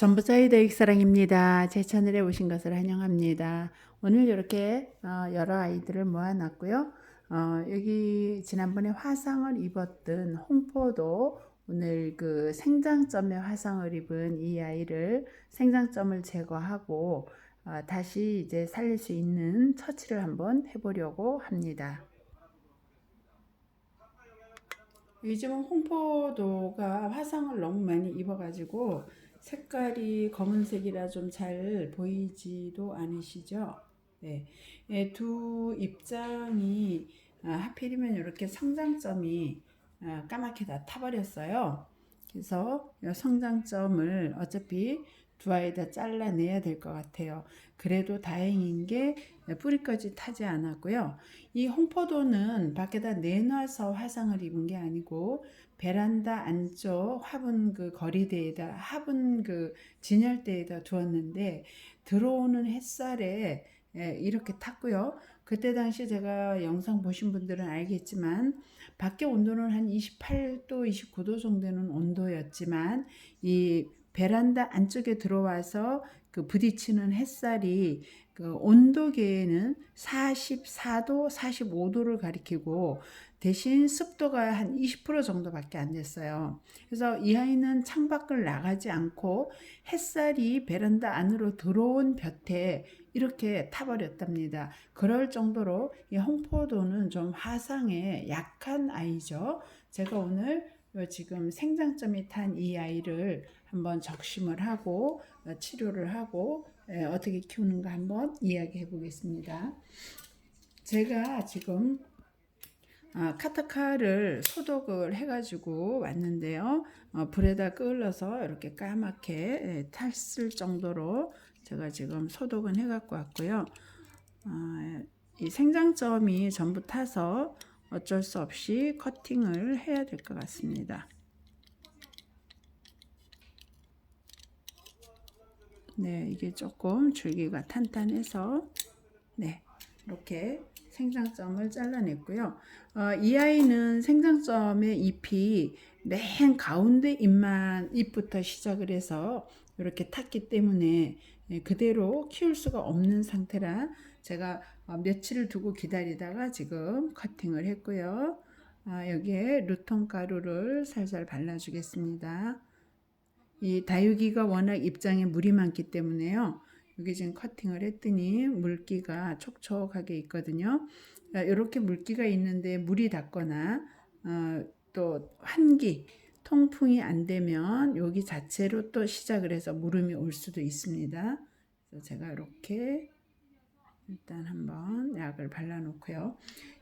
전부자의 대익 사랑입니다. 제 채널에 오신 것을 환영합니다. 오늘 이렇게 어, 여러 아이들을 모아놨고요. 어, 여기 지난번에 화상을 입었던 홍포도 오늘 그 생장점에 화상을 입은 이 아이를 생장점을 제거하고 어, 다시 이제 살릴 수 있는 처치를 한번 해보려고 합니다. 요즘은 홍포도가 화상을 너무 많이 입어가지고 색깔이 검은색이라 좀 잘 보이지도 않으시죠? 네. 예, 두 입장이 아, 하필이면 이렇게 성장점이 아, 까맣게 다 타버렸어요. 그래서 이 성장점을 어차피 두 아이 다 잘라내야 될 것 같아요. 그래도 다행인 게 뿌리까지 타지 않았고요. 이 홍포도는 밖에다 내놔서 화상을 입은 게 아니고 베란다 안쪽 화분 그 거리대에다 화분 그 진열대에다 두었는데 들어오는 햇살에 예, 이렇게 탔고요. 그때 당시 제가 영상 보신 분들은 알겠지만 밖에 온도는 한 28도, 29도 정도는 온도였지만 이 베란다 안쪽에 들어와서 그 부딪히는 햇살이 그 온도계에는 44도, 45도를 가리키고 대신 습도가 한 20% 정도밖에 안 됐어요. 그래서 이 아이는 창밖을 나가지 않고 햇살이 베란다 안으로 들어온 볕에 이렇게 타버렸답니다. 그럴 정도로 이 홍포도는 좀 화상에 약한 아이죠. 제가 오늘 지금 생장점이 탄 이 아이를 한번 적심을 하고 어, 치료를 하고 어떻게 키우는가 한번 이야기해 보겠습니다. 제가 지금 아, 카타카를 소독을 해가지고 왔는데요. 어, 불에다 끓여서 이렇게 까맣게 예, 탔을 정도로 제가 지금 소독은 해갖고 왔고요. 어, 이 생장점이 전부 타서 어쩔 수 없이 커팅을 해야 될 것 같습니다. 네, 이게 조금 줄기가 탄탄해서 네, 이렇게 생장점을 잘라냈고요. 어, 이 아이는 생장점의 잎이 맨 가운데 잎만 잎부터 시작을 해서 이렇게 탔기 때문에 예, 그대로 키울 수가 없는 상태라 제가 어, 며칠을 두고 기다리다가 지금 커팅을 했고요. 아, 여기에 루톤 가루를 살살 발라주겠습니다. 이 다육이가 워낙 입장에 물이 많기 때문에요. 여기 지금 커팅을 했더니 물기가 촉촉하게 있거든요. 이렇게 물기가 있는데 물이 닿거나 어, 또 환기, 통풍이 안 되면 여기 자체로 또 시작을 해서 물음이 올 수도 있습니다. 그래서 제가 이렇게 일단 한번 약을 발라놓고요.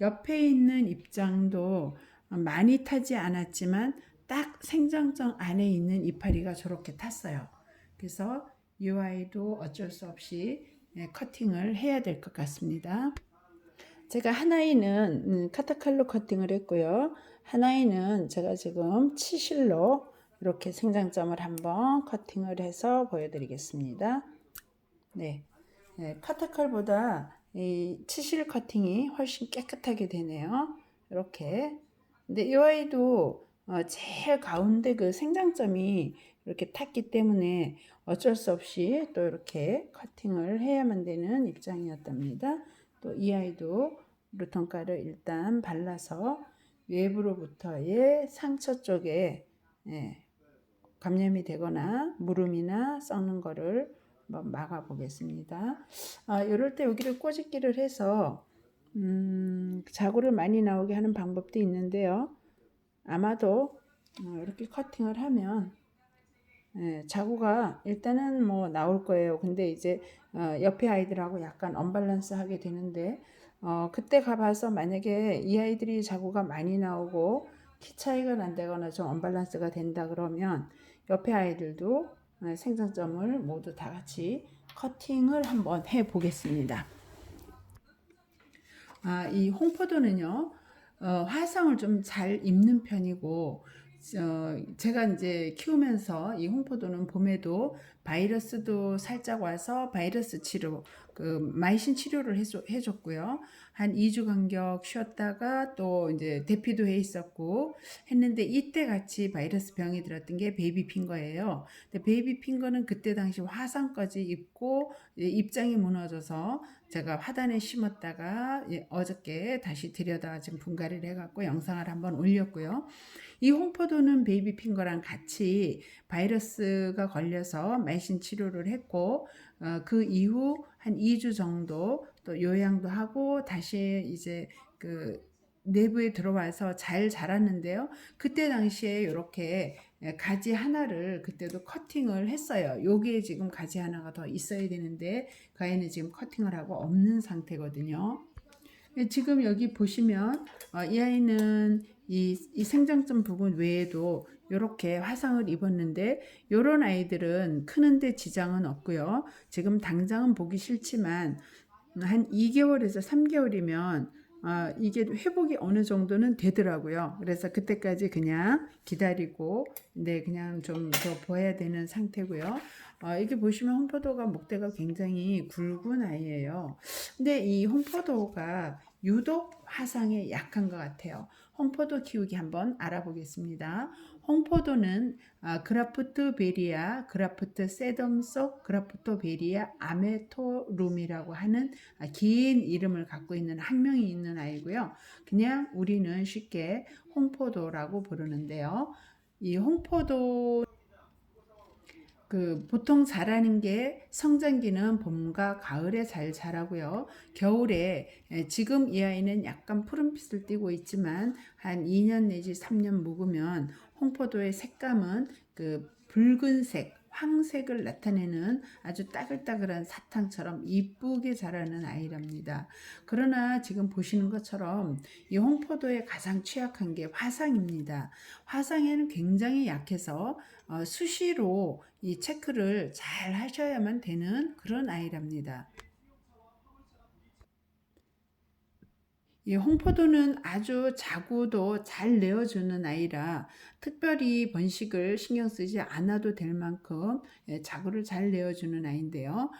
옆에 있는 입장도 많이 타지 않았지만 딱 생장점 안에 있는 이파리가 저렇게 탔어요. 그래서 이 아이도 어쩔 수 없이 예, 커팅을 해야 될 것 같습니다. 제가 한 아이는 음, 카타칼로 커팅을 했고요. 한 아이는 제가 지금 치실로 이렇게 생장점을 한번 커팅을 해서 보여드리겠습니다. 네, 네 카타칼보다 이 치실 커팅이 훨씬 깨끗하게 되네요. 이렇게. 근데 이 아이도 어, 제일 가운데 그 생장점이 이렇게 탔기 때문에 어쩔 수 없이 또 이렇게 커팅을 해야만 되는 입장이었답니다. 또 이 아이도 루톤가루 일단 발라서 외부로부터의 상처 쪽에 예, 감염이 되거나 무름이나 썩는 거를 막아 보겠습니다. 아, 이럴 때 여기를 꼬집기를 해서 음, 자구를 많이 나오게 하는 방법도 있는데요. 아마도 어, 이렇게 커팅을 하면 예, 자구가 일단은 뭐 나올 거예요. 근데 이제 어, 옆에 아이들하고 약간 언밸런스 하게 되는데 어, 그때 가봐서 만약에 이 아이들이 자구가 많이 나오고 키 차이가 난다거나 좀 언밸런스가 된다 그러면 옆에 아이들도 어, 생장점을 모두 다 같이 커팅을 한번 해 보겠습니다. 아, 이 홍포도는요, 어, 화상을 좀 잘 입는 편이고, 어, 제가 이제 키우면서 이 홍포도는 봄에도 바이러스도 살짝 와서 바이러스 치료, 그 마이신 치료를 해줘, 해줬고요. 한 2주 간격 쉬었다가 또 이제 대피도 해 있었고 했는데 이때 같이 바이러스 병이 들었던 게 베이비 핑거예요. 근데 베이비 핑거는 그때 당시 화상까지 입고 입장이 무너져서 제가 화단에 심었다가 예, 어저께 다시 들여다 지금 분갈이를 해갖고 영상을 한번 올렸고요. 이 홍포도는 베이비 핑거랑 같이 바이러스가 걸려서 말신 치료를 했고 어, 그 이후 한 2주 정도 또 요양도 하고 다시 이제 그 내부에 들어와서 잘 자랐는데요. 그때 당시에 이렇게 가지 하나를 그때도 커팅을 했어요. 여기에 지금 가지 하나가 더 있어야 되는데 그 아이는 지금 커팅을 하고 없는 상태거든요. 예, 지금 여기 보시면 어, 이 아이는 이, 이 생장점 부분 외에도 이렇게 화상을 입었는데 이런 아이들은 크는데 지장은 없고요. 지금 당장은 보기 싫지만 한 2개월에서 3개월이면 아, 이게 회복이 어느 정도는 되더라고요. 그래서 그때까지 그냥 기다리고, 네, 그냥 좀 더 보아야 되는 상태고요. 어, 이게 보시면 홍포도가 목대가 굉장히 굵은 아이예요. 근데 이 홍포도가 유독 화상에 약한 것 같아요. 홍포도 키우기 한번 알아보겠습니다. 홍포도는 아, 그라프트 베리아, 그라프트 세덤 속 그라프토 베리아 아메토룸이라고 하는 아, 긴 이름을 갖고 있는 학명이 있는 아이고요. 그냥 우리는 쉽게 홍포도라고 부르는데요. 이 홍포도 그 보통 자라는 게 성장기는 봄과 가을에 잘 자라고요. 겨울에 에, 지금 이 아이는 약간 푸른빛을 띠고 있지만 한 2년 내지 3년 묵으면 홍포도의 색감은 그 붉은색, 황색을 나타내는 아주 따글따글한 사탕처럼 이쁘게 자라는 아이랍니다. 그러나 지금 보시는 것처럼 이 홍포도에 가장 취약한 게 화상입니다. 화상에는 굉장히 약해서 어, 수시로 이 체크를 잘 하셔야만 되는 그런 아이랍니다. 이 홍포도는 아주 자구도 잘 내어주는 아이라 특별히 번식을 신경 쓰지 않아도 될 만큼 예, 자구를 잘 내어주는 아이인데요.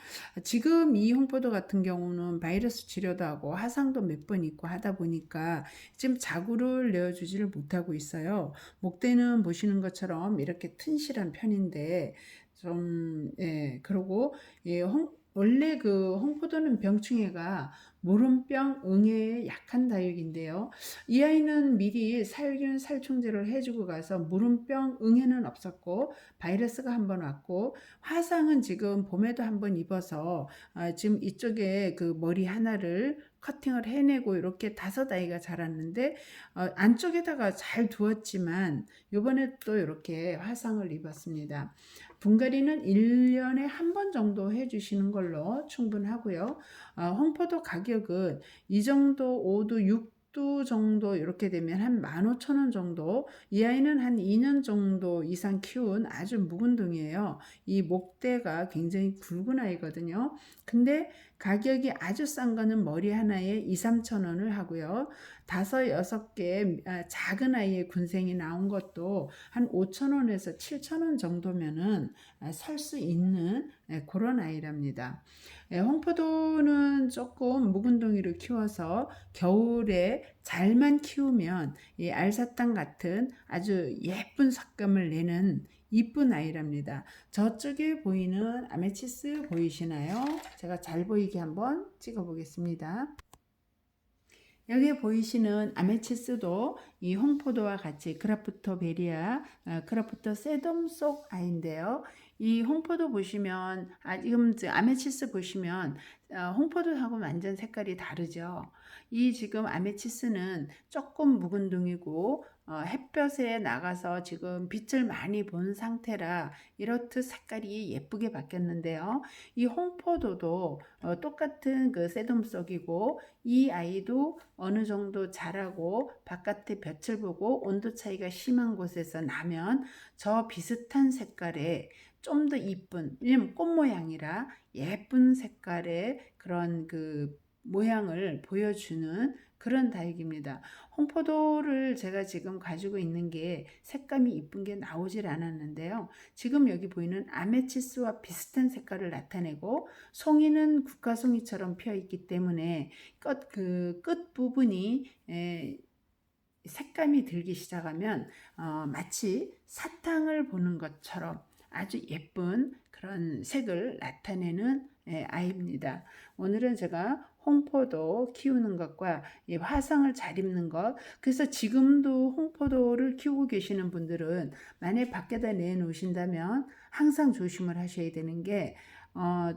지금 이 홍포도 같은 경우는 바이러스 치료도 하고 화상도 몇 번 있고 하다 보니까 지금 자구를 내어주지를 못하고 있어요. 목대는 보시는 것처럼 이렇게 튼실한 편인데 좀, 예, 그러고, 예, 홍, 원래 그 홍포도는 병충해가 모름병 응애에 약한 다육인데요. 이 아이는 미리 살균 살충제를 해주고 가서 무름병 응애는 없었고 바이러스가 한 번 왔고 화상은 지금 봄에도 한 번 입어서 아, 지금 이쪽에 그 머리 하나를 커팅을 해내고 이렇게 다섯 아이가 자랐는데 어, 안쪽에다가 잘 두었지만 요번에 또 이렇게 화상을 입었습니다. 분갈이는 1년에 한 번 정도 해주시는 걸로 충분하고요. 어, 홍포도 가격은 이 정도 5도 6도 정도 이렇게 되면 한 15,000원 정도 이 아이는 한 2년 정도 이상 키운 아주 묵은 동이에요 이 목대가 굉장히 굵은 아이거든요 근데 가격이 아주 싼 거는 머리 하나에 2, 3천 원을 하고요. 다섯, 여섯 개 아, 작은 아이의 군생이 나온 것도 한 5천 원에서 7천 원 정도면은 아, 살수 있는 예, 그런 아이랍니다. 예, 홍포도는 조금 묵은 동이를 키워서 겨울에 잘만 키우면 이 알사탕 같은 아주 예쁜 색감을 내는 이쁜 아이랍니다. 저쪽에 보이는 아메치스 보이시나요? 제가 잘 보이게 한번 찍어 보겠습니다. 여기 보이시는 아메치스도 이 홍포도와 같이 크라프터 베리아, 어, 크라프터 세덤 속 아이인데요. 이 홍포도 보시면, 아, 지금 아메치스 보시면, 어, 홍포도하고 완전 색깔이 다르죠. 이 지금 아메치스는 조금 묵은 둥이고, 어, 햇볕에 나가서 지금 빛을 많이 본 상태라 이렇듯 색깔이 예쁘게 바뀌었는데요. 이 홍포도도 어, 똑같은 그 새돔속이고 이 아이도 어느 정도 자라고 바깥에 볕을 보고 온도 차이가 심한 곳에서 나면 저 비슷한 색깔의 좀 더 이쁜 꽃 모양이라 예쁜 색깔의 그런 그 모양을 보여주는 그런 다육입니다. 홍포도를 제가 지금 가지고 있는 게 색감이 이쁜 게 나오질 않았는데요. 지금 여기 보이는 아메치스와 비슷한 색깔을 나타내고 송이는 국화송이처럼 피어 있기 때문에 끝, 그 끝 부분이 에, 색감이 들기 시작하면 어, 마치 사탕을 보는 것처럼 아주 예쁜 그런 색을 나타내는 예, 아이입니다. 오늘은 제가 홍포도 키우는 것과 이 화상을 잘 입는 것 그래서 지금도 홍포도를 키우고 계시는 분들은 만약 밖에다 내놓으신다면 항상 조심을 하셔야 되는 게 어,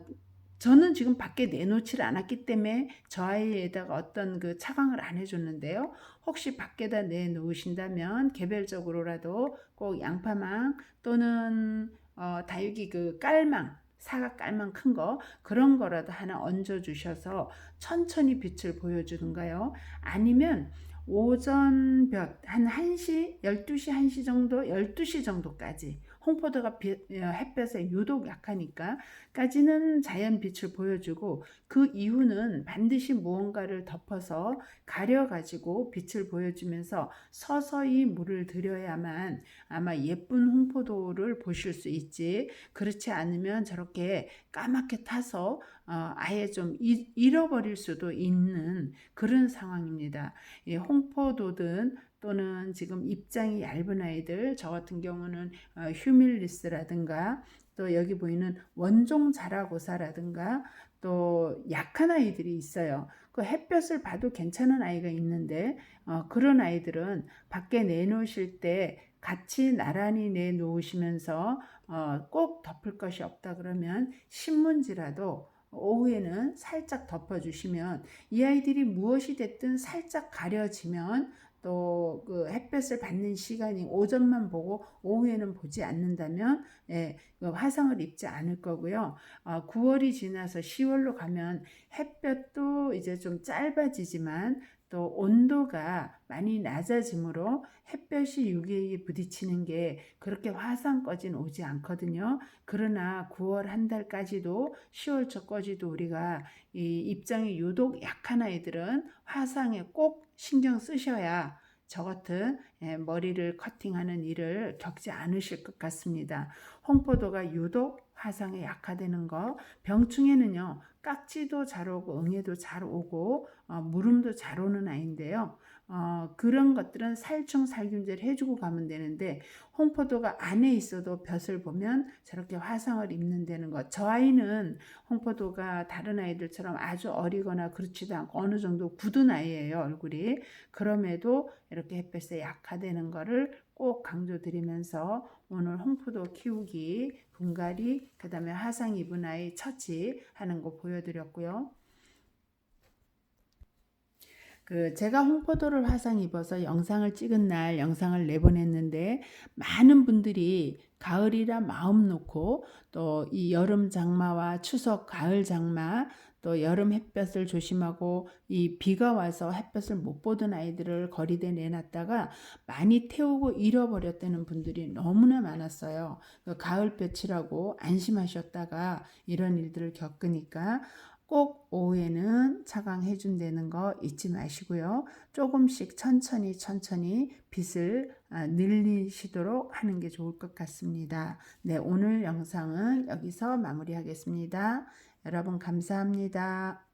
저는 지금 밖에 내놓지를 않았기 때문에 저 아이에다가 어떤 그 차광을 안 해줬는데요. 혹시 밖에다 내놓으신다면 개별적으로라도 꼭 양파망 또는 어, 다육이 그 깔망 사각 깔망 큰거 그런 거라도 하나 얹어 주셔서 천천히 빛을 보여주는가요? 아니면 오전 볕 한 1시, 12시, 1시 정도, 12시 정도까지 홍포도가 빛, 어, 햇볕에 유독 약하니까 까지는 자연 빛을 보여주고 그 이후는 반드시 무언가를 덮어서 가려가지고 빛을 보여주면서 서서히 물을 들여야만 아마 예쁜 홍포도를 보실 수 있지 그렇지 않으면 저렇게 까맣게 타서 어, 아예 좀 잃어버릴 수도 있는 그런 상황입니다. 예, 홍포도든 또는 지금 입장이 얇은 아이들 저 같은 경우는 어, 휴밀리스라든가 또 여기 보이는 원종 자라고사라든가 또 약한 아이들이 있어요. 그 햇볕을 봐도 괜찮은 아이가 있는데 어, 그런 아이들은 밖에 내놓으실 때 같이 나란히 내놓으시면서 어, 꼭 덮을 것이 없다 그러면 신문지라도 오후에는 살짝 덮어주시면 이 아이들이 무엇이 됐든 살짝 가려지면 또 그 햇볕을 받는 시간이 오전만 보고 오후에는 보지 않는다면 예, 그 화상을 입지 않을 거고요. 어, 9월이 지나서 10월로 가면 햇볕도 이제 좀 짧아지지만 또 온도가 많이 낮아지므로 햇볕이 유기에 부딪히는 게 그렇게 화상까지는 오지 않거든요. 그러나 9월 한 달까지도 10월 초까지도 우리가 이 입장이 유독 약한 아이들은 화상에 꼭 신경 쓰셔야 저 같은 예, 머리를 커팅하는 일을 겪지 않으실 것 같습니다. 홍포도가 유독 화상에 약화되는 거 병충해는요 깍지도 잘 오고 응애도 잘 오고 어, 물음도 잘 오는 아이인데요. 어, 그런 것들은 살충 살균제를 해주고 가면 되는데 홍포도가 안에 있어도 볕을 보면 저렇게 화상을 입는다는 것. 저 아이는 홍포도가 다른 아이들처럼 아주 어리거나 그렇지도 않고 어느 정도 굳은 아이예요 얼굴이. 그럼에도 이렇게 햇볕에 약화되는 거를 꼭 강조드리면서 오늘 홍포도 키우기 분갈이 그 다음에 화상 입은 아이 처치 하는 거 보여드렸고요. 그 제가 홍포도를 화상 입어서 영상을 찍은 날 영상을 내보냈는데 많은 분들이 가을이라 마음 놓고 또 이 여름 장마와 추석 가을 장마 또 여름 햇볕을 조심하고 이 비가 와서 햇볕을 못 보던 아이들을 거리대 내놨다가 많이 태우고 잃어버렸다는 분들이 너무나 많았어요. 그 가을 볕이라고 안심하셨다가 이런 일들을 겪으니까 꼭 오후에는 차광해 준다는 거 잊지 마시고요. 조금씩 천천히 천천히 빛을 아, 늘리시도록 하는 게 좋을 것 같습니다. 네, 오늘 영상은 여기서 마무리하겠습니다. 여러분 감사합니다.